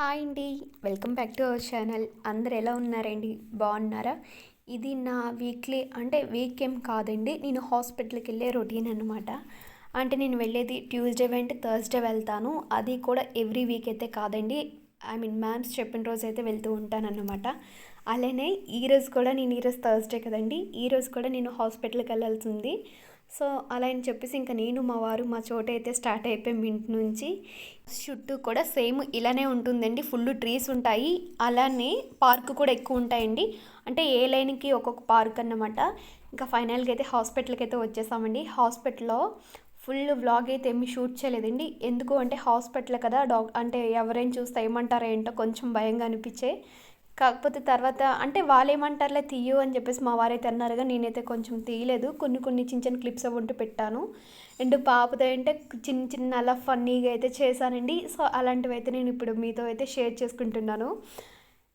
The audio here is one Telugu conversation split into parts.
హాయ్ అండి. Welcome back to our channel. అందరు ఎలా ఉన్నారండి? బాగున్నారా? ఇది నా వీక్లీ అంటే వీక్ ఏం కాదండి. నేను హాస్పిటల్కి వెళ్ళే రొటీన్ అనమాట అంటే నేను వెళ్ళేది ట్యూస్డే వెంట థర్స్డే వెళ్తాను. అది కూడా ఎవ్రీ వీక్ అయితే కాదండి. ఐ మీన్ మ్యామ్స్ చెప్పిన రోజు అయితే వెళ్తూ ఉంటానన్నమాట అలానే ఈరోజు కూడా నేను ఈరోజు థర్స్డే కదండి. ఈరోజు కూడా నేను హాస్పిటల్కి వెళ్ళాల్సింది సో అలా అని చెప్పేసి ఇంకా నేను మా వారు మా చోట అయితే స్టార్ట్ అయిపోయాం ఇంటి నుంచి. చుట్టూ కూడా సేమ్ ఇలానే ఉంటుందండి. ఫుల్ ట్రీస్ ఉంటాయి. అలానే పార్క్ కూడా ఎక్కువ ఉంటాయండి. అంటే ఏ లైన్కి ఒక్కొక్క పార్క్ అన్నమాట. ఇంకా ఫైనల్గా అయితే హాస్పిటల్కి అయితే వచ్చేసామండి. హాస్పిటల్లో ఫుల్ వ్లాగ్ అయితే ఏమి షూట్ చేయలేదండి. ఎందుకు అంటే హాస్పిటల్ కదా డాక్ అంటే ఎవరైనా చూస్తే ఏమంటారో ఏంటో కొంచెం భయంగా అనిపించే కాకపోతే తర్వాత అంటే వాళ్ళు ఏమంటారులే తీయు అని చెప్పేసి మా వారైతే అన్నారుగా నేనైతే కొంచెం తీయలేదు. కొన్ని కొన్ని చిన్న చిన్న క్లిప్స్ అవి ఉంటూ పెట్టాను. అండ్ పాపతో అంటే చిన్న చిన్న అలా ఫన్నీగా అయితే చేశానండి. సో అలాంటివి అయితే నేను ఇప్పుడు మీతో అయితే షేర్ చేసుకుంటున్నాను.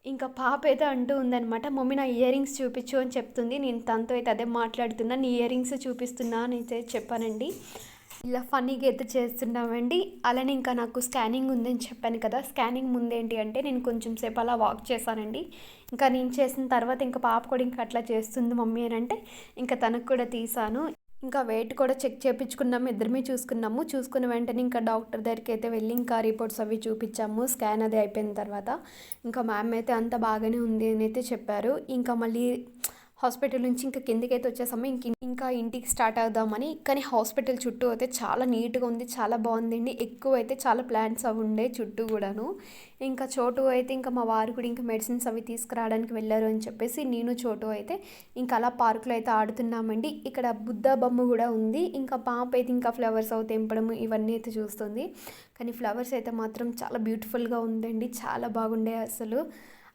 ఇంకా పాప అయితే అంటూ ఉందనమాట మమ్మీ నా ఇయర్ రింగ్స్ చూపించు అని చెప్తుంది. నేను తనతో అయితే అదే మాట్లాడుతున్నా. నీ ఇయర్ రింగ్స్ చూపిస్తున్నా అని అయితే చెప్పానండి. ఇలా ఫన్నీగా అయితే చేస్తున్నామండి అలానే ఇంకా నాకు స్కానింగ్ ఉందని చెప్పాను కదా. స్కానింగ్ ముందేంటి అంటే నేను కొంచెం సేపు అలా వాక్ చేశానండి. ఇంకా నేను చేసిన తర్వాత ఇంకా పాప కూడా ఇంకా అట్లా చేస్తుంది మమ్మీ అని అంటే ఇంకా తనకు కూడా తీసాను ఇంకా వెయిట్ కూడా చెక్ చేయించుకున్నాము ఇద్దరమే చూసుకున్నాము. చూసుకున్న వెంటనే ఇంకా డాక్టర్ దగ్గరికి అయితే వెళ్ళి ఇంకా రిపోర్ట్స్ అవి చూపించాము. స్కాన్ అది అయిపోయిన తర్వాత ఇంకా మ్యామ్ అయితే అంత బాగానే ఉంది అని అయితే చెప్పారు. ఇంకా మళ్ళీ హాస్పిటల్ నుంచి ఇంకా కిందకైతే వచ్చేసాము. ఇంక ఇంకా ఇంటికి స్టార్ట్ అవుదామని కానీ హాస్పిటల్ చుట్టూ అయితే చాలా నీట్గా ఉంది చాలా బాగుందండి. ఎక్కువ అయితే చాలా ప్లాంట్స్ అవి ఉండే చుట్టూ కూడాను. ఇంకా చోటు అయితే ఇంకా మా వారు కూడా ఇంకా మెడిసిన్స్ అవి తీసుకురావడానికి వెళ్ళారు అని చెప్పేసి నేను చోటు అయితే ఇంకా అలా పార్కులో అయితే ఆడుతున్నామండి. ఇక్కడ బుద్ధ బొమ్మ కూడా ఉంది. ఇంకా పాప అయితే ఇంకా ఫ్లవర్స్ అవి తెంపడం ఇవన్నీ అయితే చూస్తుంది. కానీ ఫ్లవర్స్ అయితే మాత్రం చాలా బ్యూటిఫుల్గా ఉందండి. చాలా బాగుండే అసలు.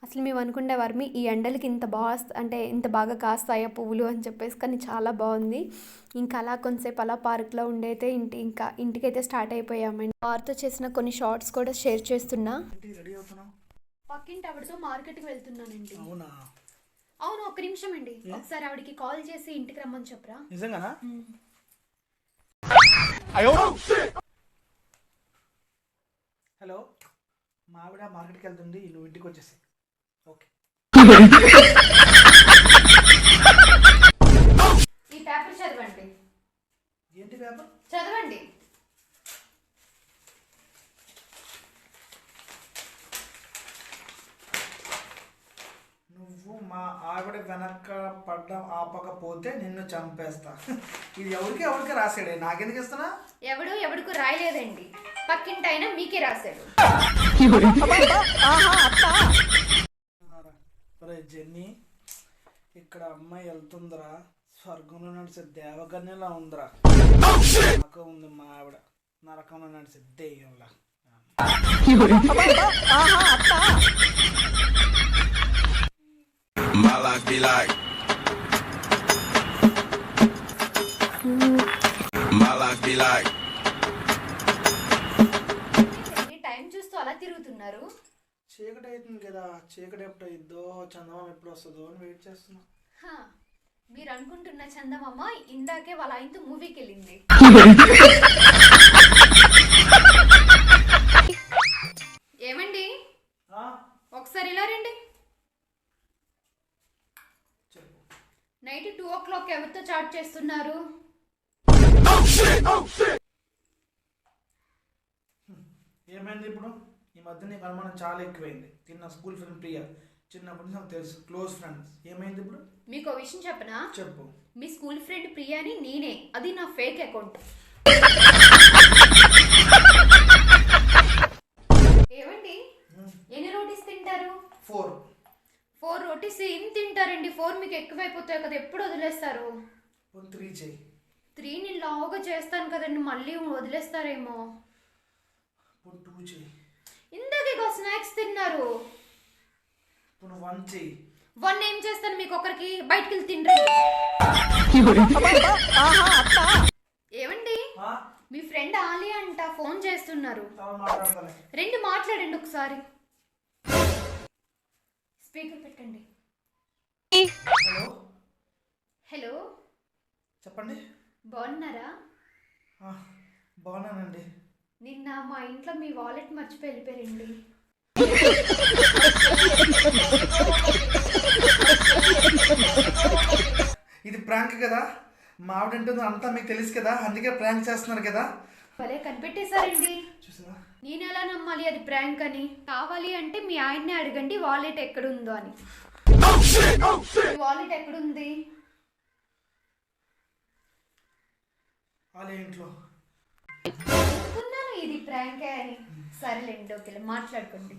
అసలు మేము అనుకునే వారిమి ఈ ఎండలకి ఇంత బాగా అంటే ఇంత బాగా కాస్తాయా పువ్వులు అని చెప్పేసి కానీ చాలా బాగుంది. ఇంకా అలా కొంతసేపు అలా పార్క్లో ఉండైతే ఇంటి ఇంకా ఇంటికైతే స్టార్ట్ అయిపోయామండి. వారితో చేసిన కొన్ని షార్ట్స్ కూడా షేర్ చేస్తున్నా. పక్కింటి ఆవిడతో మార్కెట్కి వెళ్తున్నానండి. అవునా? ఒక నిమిషం అండి. ఒకసారి ఆవిడకి కాల్ చేసి ఇంటికి రమ్మని చెప్పరా? నిజంగానా? హలో మా ఆవిడ మార్కెట్కి వెళ్తుంది నువ్వు ఇంటికి వచ్చేసి ఈ పేపర్ చదవండి. ఏంటి పేపర్? చదవండి. నువ్వు మా ఆవిడ వెనక పడ్డం ఆపకపోతే నిన్ను చంపేస్తా. ఇది ఎవరికి ఎవరికి రాసాడే నాకెందుకు ఇస్తున్నా? ఎవడు ఎవడికి రాయలేదండి. పక్కింటి అయినా మీకే రాశాడు. ఒరే జెన్నీ ఇక్కడ అమ్మాయి వెళ్తుందిరా. స్వర్గంలో నడిచే దేవకన్యలా ఉందిరా. నరకం ఉంది మా ఆవిడ. నరకంలో నడిచే దెయ్యంలా. టైం చూస్తూ అలా తిరుగుతున్నారు? చీకటి అవుతుంది కదా చీకటి ఎప్పుడు అయిద్దో చందమామ ఎప్పుడు వస్తుందో అని వెయిట్ చేస్తున్నా. హా, మీరు అనుకుంటున్న చందమామ ఇందాకే వాళ్ళ ఆయనతో మూవీకి వెళ్ళింది ఏమండి? ఆ, ఒకసారి ఇలా రండి. చెప్పు. నైట్ టూ ఓ క్లాక్ ఎవరితో చాట్ చేస్తున్నారు? ఏమైంది ఇప్పుడు? ఈ మధ్య నీకు అనుమానం చాలా ఎక్కువైంది. తిన్న స్కూల్ ఫ్రెండ్ ప్రియ చిన్నప్పటి నుంచి నాకు తెలుసు. Close friends. ఏమైంది ఇప్పుడు? మీకు ఒక విషయం చెప్పనా? చెప్పు. మీ స్కూల్ ఫ్రెండ్ ప్రియాని నేనే. అది నా ఫేక్ అకౌంట్. ఏమండి? ఎన్ని రోటీస్ తింటారు? ఫోర్. ఫోర్ రోటీస్ ఏం తింటారండి? ఫోర్ మీకు ఎక్కువైపోతాయి కదా ఎప్పుడు వదిలేస్తారు? త్రీ చేయి. త్రీ నేను లావుగా చేస్తాను కదండి మళ్ళీ వదిలేస్తారేమో. టూ చేయి. ఇందాకే స్నాక్స్ తిన్నారు. ఇప్పుడు వన్ ఏం చేస్తాను మీకు ఒకరికి బయటికి వెళ్ళి తిండ్రండి ఏమండి మీ ఫ్రెండ్ ఆలి అంట ఫోన్ చేస్తున్నారు. రెండు మాట్లాడండి ఒకసారి. స్పీకర్ పెట్టండి. హలో? చెప్పండి. బాగున్నారా? బాగున్నానండి. నిన్న మా ఇంట్లో మీ వాలెట్ మర్చిపోయి వెళ్ళిపోయారండి. ఇది ప్రాంక్ కదా. మా ఆవిడ అంటుంది అంతా మీకు తెలుసు కదా అందుకే ప్రాంక్ చేస్తున్నారు కదా. భలే కనిపెట్టేశారండి. చూసావా నేను ఎలా నమ్మాలి అది ప్రాంక్ అని? కావాలి అంటే మీ ఆయన్నే అడగండి వాలెట్ ఎక్కడుందో అని. వాలెట్ ఎక్కడుంది? వాళ్ళ ఇంట్లో. ఇది ప్రాంకే అని సరేలేండి ఓకే మాట్లాడుకోండి.